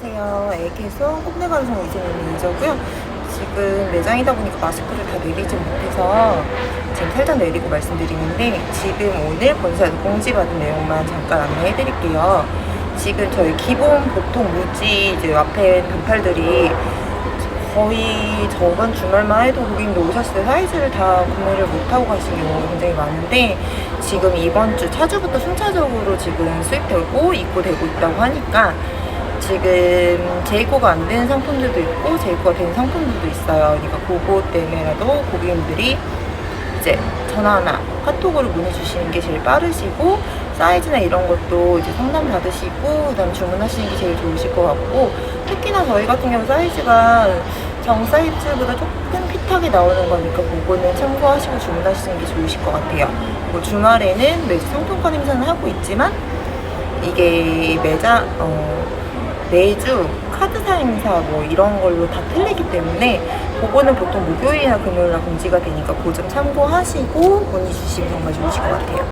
안녕하세요. 에이케소 꼼내방송 이재민 매니저고요. 지금 매장이다 보니까 마스크를 다 내리지 못해서 지금 살짝 내리고 말씀드리는데 지금 오늘 본사에서 공지받은 내용만 잠깐 안내해 드릴게요. 지금 저희 기본 보통 무지 이제 앞에 단팔들이 거의 저번 주말만 해도 고객님들 오셨을 때 사이즈를 다 구매를 못하고 가신 경우가 굉장히 많은데 지금 이번 주 차주부터 순차적으로 지금 수입되고 입고되고 있다고 하니까 지금 재입고가 안 되는 상품들도 있고 재입고가 되는 상품들도 있어요. 그러니까 그거 때문에라도 고객님들이 이제 전화나 카톡으로 문의 주시는 게 제일 빠르시고 사이즈나 이런 것도 이제 상담 받으시고 그다음 주문하시는 게 제일 좋으실 것 같고 특히나 저희 같은 경우 사이즈가 정 사이즈보다 조금 핏하게 나오는 거니까 그거는 참고하시고 주문하시는 게 좋으실 것 같아요. 그리고 주말에는 매주 상품권 행사는 하고 있지만 이게 매장 어, 매주 카드사 행사 뭐 이런 걸로 다 틀리기 때문에 그거는 보통 목요일이나 금요일날 공지가 되니까 그 점 참고하시고 문의 주시면 정말 좋으실 것 같아요.